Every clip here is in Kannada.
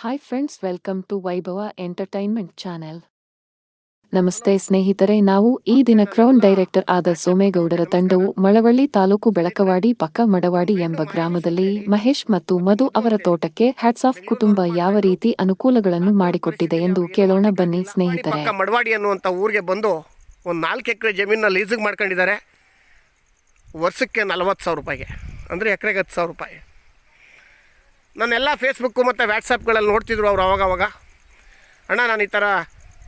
Hi friends welcome to Vaibhava entertainment channel ನಮಸ್ತೆ ಸ್ನೇಹಿತರೆ, ನಾವು ಈ ದಿನ ಕ್ರೌನ್ ಡೈರೆಕ್ಟರ್ ಆದ ಸೋಮೇಗೌಡರ ತಂಡವು ಮಳವಳ್ಳಿ ತಾಲೂಕು ಬೆಳಕವಾಡಿ ಪಕ್ಕ ಮಡವಾಡಿ ಎಂಬ ಗ್ರಾಮದಲ್ಲಿ ಮಹೇಶ್ ಮತ್ತು ಮಧು ಅವರ ತೋಟಕ್ಕೆ ಹ್ಯಾಟ್ಸ್ ಆಫ್ ಕುಟುಂಬ ಯಾವ ರೀತಿ ಅನುಕೂಲಗಳನ್ನು ಮಾಡಿಕೊಟ್ಟಿದೆ ಎಂದು ಕೇಳೋಣ ಬನ್ನಿ ಸ್ನೇಹಿತರೆ. ಮಡವಾಡಿ ಅನ್ನುವಂಥ ಊರಿಗೆ ಬಂದು ಒಂದು ನಾಲ್ಕು ಎಕರೆ ಜಮೀನ ಲೀಸಿಗೆ ಮಾಡ್ಕೊಂಡಿದ್ದಾರೆ. ವರ್ಷಕ್ಕೆ ನಲವತ್ತು ಸಾವಿರ ರೂಪಾಯಿಗೆ. ಅಂದರೆ ಎಕರೆಗೆ ಹತ್ತು ಸಾವಿರ ರೂಪಾಯಿ. ನನ್ನೆಲ್ಲ ಫೇಸ್ಬುಕ್ಕು ಮತ್ತು ವ್ಯಾಟ್ಸಪ್ಗಳಲ್ಲಿ ನೋಡ್ತಿದ್ರು ಅವ್ರು ಅವಾಗವಾಗ. ಅವಾಗ ಅಣ್ಣ, ನಾನು ಈ ಥರ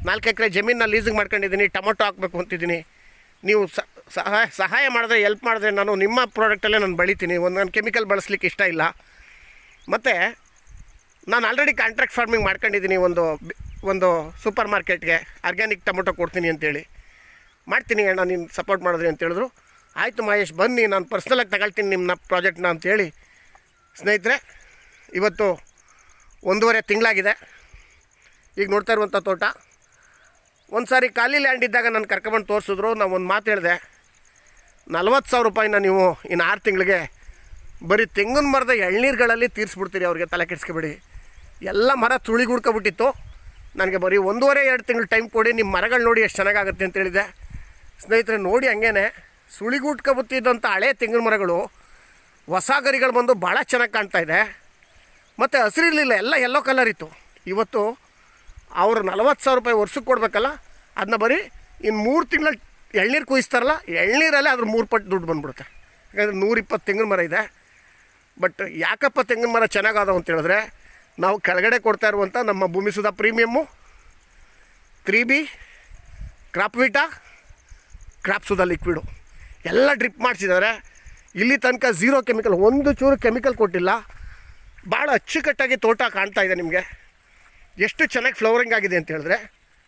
ನಾಲ್ಕು ಎಕರೆ ಜಮೀನನ್ನ ಲೀಸಿಂಗ್ ಮಾಡ್ಕೊಂಡಿದ್ದೀನಿ, ಟೊಮೊಟೊ ಹಾಕಬೇಕು ಅಂತಿದ್ದೀನಿ. ನೀವು ಸಹಾಯ ಸಹಾಯ ಮಾಡಿದ್ರೆ ಎಲ್ಪ್ ಮಾಡಿದ್ರೆ ನಾನು ನಿಮ್ಮ ಪ್ರಾಡಕ್ಟಲ್ಲೇ ನಾನು ಬೆಳಿತೀನಿ. ಒಂದು ನಾನು ಕೆಮಿಕಲ್ ಬಳಸ್ಲಿಕ್ಕೆ ಇಷ್ಟ ಇಲ್ಲ. ಮತ್ತು ನಾನು ಆಲ್ರೆಡಿ ಕಾಂಟ್ರಾಕ್ಟ್ ಫಾರ್ಮಿಂಗ್ ಮಾಡ್ಕೊಂಡಿದ್ದೀನಿ ಒಂದು ಒಂದು ಸೂಪರ್ ಮಾರ್ಕೆಟ್ಗೆ ಆರ್ಗ್ಯಾನಿಕ್ ಟೊಮೊಟೊ ಕೊಡ್ತೀನಿ ಅಂತೇಳಿ. ಮಾಡ್ತೀನಿ ಅಣ್ಣ, ನೀನು ಸಪೋರ್ಟ್ ಮಾಡಿದ್ರಿ ಅಂತ ಹೇಳಿದ್ರು. ಆಯಿತು ಮಹೇಶ್, ಬನ್ನಿ, ನಾನು ಪರ್ಸ್ನಲಾಗಿ ತಗೊಳ್ತೀನಿ ನಿಮ್ಮ ಪ್ರಾಜೆಕ್ಟ್ನ ಅಂತೇಳಿ. ಸ್ನೇಹಿತರೆ ಇವತ್ತು ಒಂದೂವರೆ ತಿಂಗಳಾಗಿದೆ. ಈಗ ನೋಡ್ತಾ ಇರುವಂಥ ತೋಟ. ಒಂದು ಸಾರಿ ಖಾಲಿ ಲ್ಯಾಂಡ್ ಇದ್ದಾಗ ನಾನು ಕರ್ಕೊಂಬಂದು ತೋರಿಸಿದ್ರು. ನಾವು ಒಂದು ಮಾತು ಹೇಳಿದೆ ನಲ್ವತ್ತು ಸಾವಿರ ರೂಪಾಯಿನ ನೀವು ಇನ್ನು ಆರು ತಿಂಗಳಿಗೆ ಬರೀ ತೆಂಗಿನ ಮರದ ಎಳ್ನೀರುಗಳಲ್ಲಿ ತೀರಿಸ್ಬಿಡ್ತೀರಿ, ಅವ್ರಿಗೆ ತಲೆ ಕೆಡಿಸ್ಕೊಬೇಡಿ. ಎಲ್ಲ ಮರ ತುಳಿಗುಡ್ಕೊಬಿಟ್ಟಿತ್ತು. ನನಗೆ ಬರೀ ಒಂದೂವರೆ ಎರಡು ತಿಂಗಳು ಟೈಮ್ ಕೊಡಿ ನಿಮ್ಮ ಮರಗಳು ನೋಡಿ ಎಷ್ಟು ಚೆನ್ನಾಗಾಗುತ್ತೆ ಅಂತ ಹೇಳಿದೆ. ಸ್ನೇಹಿತರೆ, ನೋಡಿ ಹಂಗೇನೆ ಸುಳಿಗೂಟ್ಕೊಬತ್ತಿದ್ದಂಥ ಹಳೆ ತೆಂಗಿನ ಮರಗಳು ಹೊಸ ಗರಿಗಳು ಬಂದು ಭಾಳ ಚೆನ್ನಾಗಿ ಕಾಣ್ತಾ ಇದೆ. ಮತ್ತು ಹಸಿರಿರಲಿಲ್ಲ, ಎಲ್ಲ ಎಲ್ಲೋ ಕಲರ್ ಇತ್ತು. ಇವತ್ತು ಅವರು ನಲವತ್ತು ಸಾವಿರ ರೂಪಾಯಿ ವರ್ಷಕ್ಕೆ ಕೊಡಬೇಕಲ್ಲ ಅದನ್ನ ಬರೀ ಇನ್ನು ಮೂರು ತಿಂಗಳಲ್ಲಿ ಎಳ್ನೀರು ಕುಯಿಸ್ತಾರಲ್ಲ, ಎಳ್ನೀರಲ್ಲೇ ಅದ್ರ ಮೂರು ಪಟ್ಟು ದುಡ್ಡು ಬಂದ್ಬಿಡುತ್ತೆ. ಯಾಕಂದರೆ ನೂರಿಪ್ಪತ್ತು ತೆಂಗಿನ ಮರ ಇದೆ. ಬಟ್ ಯಾಕಪ್ಪ ತೆಂಗಿನ ಮರ ಚೆನ್ನಾಗಾದವು ಅಂತ ಹೇಳಿದ್ರೆ, ನಾವು ಕೆಳಗಡೆ ಕೊಡ್ತಾ ಇರುವಂಥ ನಮ್ಮ Bhoomi Sudha premium three B crop Vita crop Sudha liquid ಎಲ್ಲ ಡ್ರಿಪ್ ಮಾಡಿಸಿದ್ದಾರೆ. ಇಲ್ಲಿ ತನಕ ಝೀರೋ ಕೆಮಿಕಲ್ ಒಂದು ಚೂರು ಕೆಮಿಕಲ್ ಕೊಟ್ಟಿಲ್ಲ. ಭಾಳ ಅಚ್ಚುಕಟ್ಟಾಗಿ ತೋಟ ಕಾಣ್ತಾ ಇದೆ ನಿಮಗೆ. ಎಷ್ಟು ಚೆನ್ನಾಗಿ ಫ್ಲವರಿಂಗ್ ಆಗಿದೆ ಅಂತ ಹೇಳಿದ್ರೆ,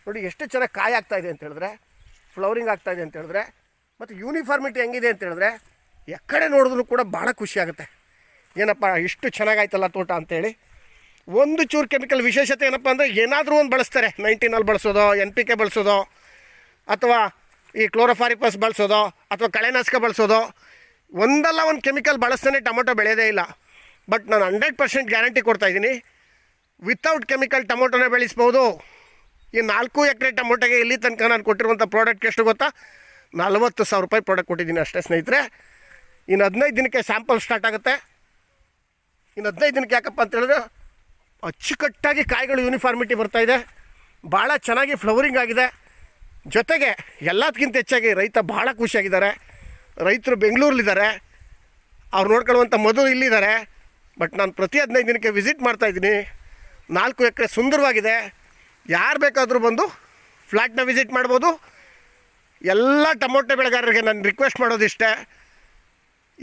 ನೋಡಿ ಎಷ್ಟು ಚೆನ್ನಾಗಿ ಕಾಯಿ ಆಗ್ತಾ ಇದೆ ಅಂತ ಹೇಳಿದ್ರೆ ಫ್ಲವರಿಂಗ್ ಆಗ್ತಾ ಇದೆ ಅಂತ ಹೇಳಿದ್ರೆ, ಮತ್ತು ಯೂನಿಫಾರ್ಮಿಟಿ ಹೆಂಗಿದೆ ಅಂತ ಹೇಳಿದ್ರೆ ಎಕ್ಕಡೆ ನೋಡಿದ್ರು ಕೂಡ ಭಾಳ ಖುಷಿ ಆಗುತ್ತೆ. ಏನಪ್ಪ, ಇಷ್ಟು ಚೆನ್ನಾಗಾಯ್ತಲ್ಲ ತೋಟ ಅಂತೇಳಿ. ಒಂದು ಚೂರು ಕೆಮಿಕಲ್ ವಿಶೇಷತೆ ಏನಪ್ಪ ಅಂದರೆ, ಏನಾದರೂ ಒಂದು ಬಳಸ್ತಾರೆ. ನೈಂಟೀನಲ್ಲಿ ಬಳಸೋದು ಎನ್ ಪಿ ಕೆ ಬಳಸೋದು, ಅಥವಾ ಈ ಕ್ಲೋರೋಫಾರಿಪಸ್ ಬಳಸೋದು, ಅಥವಾ ಕಳೆನಾಶಕ ಬಳಸೋದು, ಒಂದಲ್ಲ ಒಂದು ಕೆಮಿಕಲ್ ಬಳಸ್ತಾನೆ ಟೊಮೊಟೊ ಬೆಳೆಯೋದೇ ಇಲ್ಲ. ಬಟ್ ನಾನು ಹಂಡ್ರೆಡ್ ಪರ್ಸೆಂಟ್ ಗ್ಯಾರಂಟಿ ಕೊಡ್ತಾಯಿದ್ದೀನಿ ವಿತೌಟ್ ಕೆಮಿಕಲ್ ಟೊಮೊಟೊನ ಬೆಳೆಸ್ಬೋದು. ಈ ನಾಲ್ಕು ಎಕರೆ ಟೊಮೊಟೊಗೆ ಇಲ್ಲಿ ತನಕ ನಾನು ಕೊಟ್ಟಿರುವಂಥ ಪ್ರಾಡಕ್ಟ್ ಎಷ್ಟು ಗೊತ್ತಾ? ನಲ್ವತ್ತು ಸಾವಿರ ರೂಪಾಯಿ ಪ್ರಾಡಕ್ಟ್ ಕೊಟ್ಟಿದ್ದೀನಿ ಅಷ್ಟೇ ಸ್ನೇಹಿತರೆ. ಇನ್ನು ಹದಿನೈದು ದಿನಕ್ಕೆ ಸ್ಯಾಂಪಲ್ ಸ್ಟಾರ್ಟ್ ಆಗುತ್ತೆ. ಇನ್ನು ಹದಿನೈದು ದಿನಕ್ಕೆ ಯಾಕಪ್ಪ ಅಂತ ಹೇಳಿದ್ರೆ, ಅಚ್ಚುಕಟ್ಟಾಗಿ ಕಾಯಿಗಳು ಯೂನಿಫಾರ್ಮಿಟಿ ಇದೆ. ಭಾಳ ಚೆನ್ನಾಗಿ ಫ್ಲವರಿಂಗ್ ಆಗಿದೆ. ಜೊತೆಗೆ ಎಲ್ಲದಕ್ಕಿಂತ ಹೆಚ್ಚಾಗಿ ರೈತ ಭಾಳ ಖುಷಿಯಾಗಿದ್ದಾರೆ. ರೈತರು ಬೆಂಗಳೂರಲ್ಲಿದ್ದಾರೆ. ಅವ್ರು ನೋಡ್ಕೊಳ್ಳುವಂಥ ಮೊದಲು ಇಲ್ಲಿದ್ದಾರೆ. ಬಟ್ ನಾನು ಪ್ರತಿ ಹದಿನೈದು ದಿನಕ್ಕೆ ವಿಸಿಟ್ ಮಾಡ್ತಾಯಿದ್ದೀನಿ ನಾಲ್ಕು ಎಕರೆ ಸುಂದರವಾಗಿದೆ. ಯಾರು ಬೇಕಾದರೂ ಬಂದು ಫ್ಲ್ಯಾಟ್ನ ವಿಸಿಟ್ ಮಾಡ್ಬೋದು. ಎಲ್ಲ ಟೊಮೊಟೊ ಬೆಳೆಗಾರರಿಗೆ ನಾನು ರಿಕ್ವೆಸ್ಟ್ ಮಾಡೋದಿಷ್ಟೇ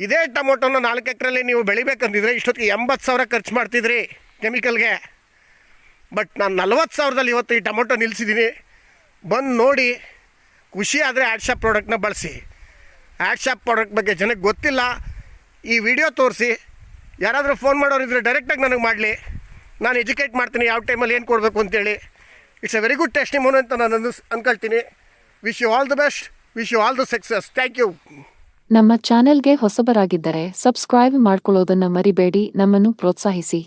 ಇದೇ ಟೊಮೊಟೊನ ನಾಲ್ಕು ಎಕರೆಯಲ್ಲಿ ನೀವು ಬೆಳಿಬೇಕಂತಿದ್ರೆ ಇಷ್ಟೊತ್ತಿಗೆ ಎಂಬತ್ತು ಸಾವಿರ ಖರ್ಚು ಮಾಡ್ತಿದ್ರಿ ಕೆಮಿಕಲ್ಗೆ. ಬಟ್ ನಾನು ನಲ್ವತ್ತು ಸಾವಿರದಲ್ಲಿ ಇವತ್ತು ಈ ಟೊಮೊಟೊ ನಿಲ್ಲಿಸಿದ್ದೀನಿ ಬಂದು ನೋಡಿ, ಖುಷಿ ಆದರೆ ಆ್ಯಡ್ಶಾಪ್ ಪ್ರಾಡಕ್ಟ್ನ ಬಳಸಿ. ಆ್ಯಡ್ಶಾಪ್ ಪ್ರಾಡಕ್ಟ್ ಬಗ್ಗೆ ಜನಕ್ಕೆ ಗೊತ್ತಿಲ್ಲ. ಈ ವಿಡಿಯೋ ತೋರಿಸಿ. ಯಾರಾದರೂ ಫೋನ್ ಮಾಡೋರಿದ್ರೆ ಡೈರೆಕ್ಟಾಗಿ ನನಗೆ ಮಾಡಲಿ. ನಾನು ಎಜುಕೇಟ್ ಮಾಡ್ತೀನಿ, ಯಾವ ಟೈಮಲ್ಲಿ ಏನು ಕೊಡಬೇಕು ಅಂತೇಳಿ. It's a very good testimony ಅಂತ ನಾನು ಅನ್ಸ್ ಅಂದ್ಕೊಳ್ತೀನಿ wish you all the best wish you all the success thank you ನಮ್ಮ ಚಾನೆಲ್ಗೆ ಹೊಸಬರಾಗಿದ್ದರೆ ಸಬ್ಸ್ಕ್ರೈಬ್ ಮಾಡ್ಕೊಳ್ಳೋದನ್ನು ಮರಿಬೇಡಿ, ನಮ್ಮನ್ನು ಪ್ರೋತ್ಸಾಹಿಸಿ.